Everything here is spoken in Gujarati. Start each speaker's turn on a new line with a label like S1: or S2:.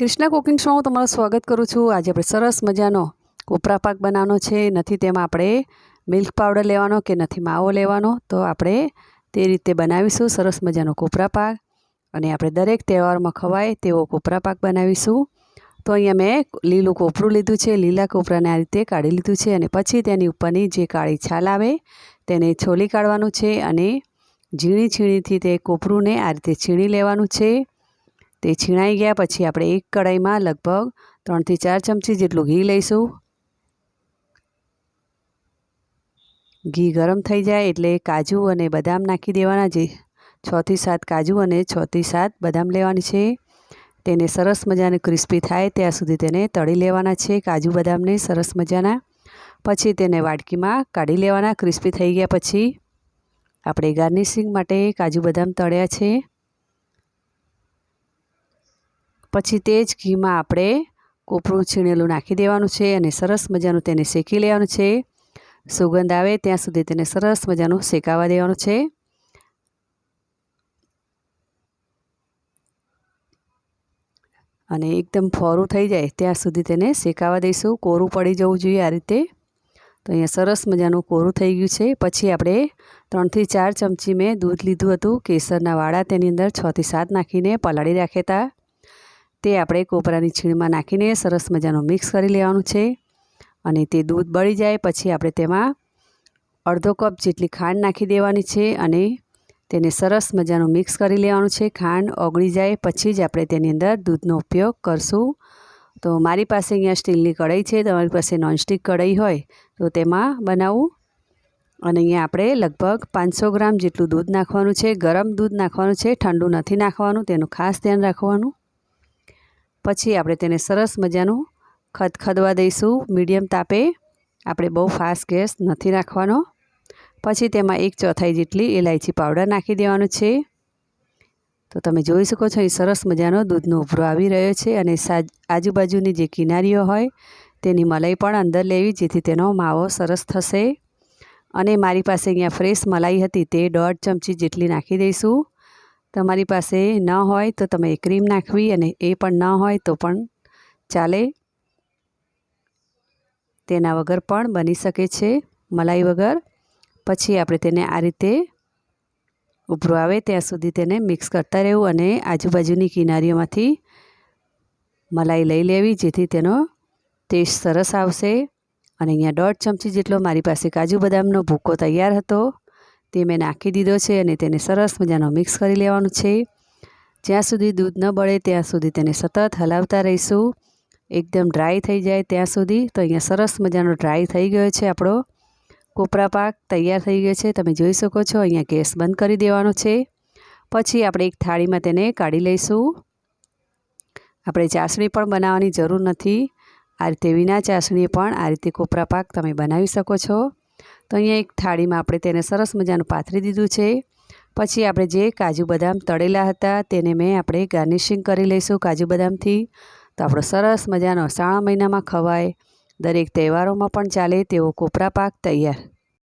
S1: કૃષ્ણા કુકિંગ શોમાં તમારું સ્વાગત કરું છું. આજે આપણે સરસ મજાનો કોપરા પાક બનાવવાનો છે. નથી તેમાં આપણે મિલ્ક પાવડર લેવાનો કે નથી માવો લેવાનો. તો આપણે તે રીતે બનાવીશું. સરસ મજાનો કોપરા પાક અને આપણે દરેક તહેવારમાં ખવાય તેવો કોપરા પાક બનાવીશું. તો અહીંયા મેં લીલું કોપરું લીધું છે. લીલા કોપરાને આ રીતે કાઢી લીધું છે. અને પછી તેની ઉપરની જે કાળી છાલ આવે તેને છોલી કાઢવાનું છે. અને ઝીણી છીણીથી તે કોપરુંને આ રીતે છીણી લેવાનું છે. તે છીણાઈ ગયા પછી આપણે એક કઢાઈમાં લગભગ ત્રણથી ચાર ચમચી જેટલું ઘી લઈશું. ઘી ગરમ થઈ જાય એટલે કાજુ અને બદામ નાખી દેવાના જે છથી સાત કાજુ અને છથી સાત બદામ લેવાની છે. તેને સરસ મજાને ક્રિસ્પી થાય ત્યાં સુધી તેને તળી લેવાના છે કાજુ બદામને સરસ મજાના. પછી તેને વાડકીમાં કાઢી લેવાના ક્રિસ્પી થઈ ગયા પછી. આપણે ગાર્નિશિંગ માટે કાજુ બદામ તળ્યા છે. પછી તે જ ઘીમાં આપણે કોપરું છીણેલું નાખી દેવાનું છે અને સરસ મજાનું તેને શેકી લેવાનું છે. સુગંધ આવે ત્યાં સુધી તેને સરસ મજાનું શેકાવા દેવાનું છે. અને એકદમ ફોરું થઈ જાય ત્યાં સુધી તેને શેકાવા દઈશું. કોરું પડી જવું જોઈએ આ રીતે. તો અહીંયા સરસ મજાનું કોરું થઈ ગયું છે. પછી આપણે ત્રણથી ચાર ચમચી મેં દૂધ લીધું હતું. કેસરના વાળા તેની અંદર છથી સાત નાખીને પલાળી રાખ્યા હતા. તે આપણે કોપરાની છીણમાં નાખીને સરસ મજાનું મિક્સ કરી લેવાનું છે અને તે દૂધ બળી જાય પછી આપણે તેમાં અડધો કપ જેટલી ખાંડ નાખી દેવાની છે અને તેને સરસ મજાનું મિક્સ કરી લેવાનું છે. ખાંડ ઓગળી જાય પછી જ આપણે તેની અંદર દૂધનો ઉપયોગ કરશું. તો મારી પાસે અહીંયા સ્ટીલની કઢાઈ છે, તમારી પાસે નોનસ્ટિક કઢાઈ હોય તો તેમાં બનાવું. અને અહીંયા આપણે લગભગ પાંચસો ગ્રામ જેટલું દૂધ નાખવાનું છે, ગરમ દૂધ નાખવાનું છે, ઠંડુ નથી નાખવાનું, તેનું ખાસ ધ્યાન રાખવાનું. પછી આપણે તેને સરસ મજાનું ખદખદવા દઈશું. મીડિયમ તાપે આપણે બહુ ફાસ્ટ ગેસ નથી રાખવાનો પછી તેમાં એક ચોથાઈ જેટલી ઇલાયચી પાવડર નાખી દેવાનું છે. તો તમે જોઈ શકો છો, અહીં સરસ મજાનો દૂધનો ઉભરો આવી રહ્યો છે અને આજુબાજુની જે કિનારીઓ હોય તેની મલાઈ પણ અંદર લેવી, જેથી તેનો માવો સરસ થશે. અને મારી પાસે અહીંયા ફ્રેશ મલાઈ હતી તે દોઢ ચમચી જેટલી નાખી દઈશું. તમારી પાસે ન હોય તો તમે ક્રીમ નાખવી અને એ પણ ન હોય તો પણ ચાલે. તેના વગર પણ બની શકે છે મલાઈ વગર. પછી આપણે તેને આ રીતે ઉભરો આવે ત્યાં સુધી તેને મિક્સ કરતા રહેવું અને આજુબાજુની કિનારીઓમાંથી મલાઈ લઈ લેવી જેથી તેનો ટેસ્ટ સરસ આવશે. અને અહીંયા દોઢ ચમચી જેટલો મારી પાસે કાજુ બદામનો ભૂકો તૈયાર હતો. તે મેં નાખી દીધો છે અને તેને સરસ મજાનો મિક્સ કરી લેવાનું છે. જ્યાં સુધી દૂધ ન બળે ત્યાં સુધી તેને સતત હલાવતા રહીશું. એકદમ ડ્રાય થઈ જાય ત્યાં સુધી. તો અહીંયા સરસ મજાનો ડ્રાય થઈ ગયો છે આપણો કોપરા પાક, તૈયાર થઈ ગયો છે. તમે જોઈ શકો છો, અહીંયા ગેસ બંધ કરી દેવાનો છે. પછી આપણે એક થાળીમાં તેને કાઢી લઈશું. આપણે ચાસણી પણ બનાવવાની જરૂર નથી. આ રીતે વિના ચાસણીએ પણ આ રીતે કોપરા પાક તમે બનાવી શકો છો. તો અહીંયા એક થાળીમાં આપણે તેને સરસ મજાનું પાથરી દીધું છે. પછી આપણે જે કાજુ બદામ તળેલા હતા તેને મેં આપણે ગાર્નિશિંગ કરી લઈશું કાજુ બદામથી. તો આપણો સરસ મજાનો શ્રાવણ મહિનામાં ખવાય. દરેક તહેવારોમાં પણ ચાલે તેવો કોપરા પાક તૈયાર.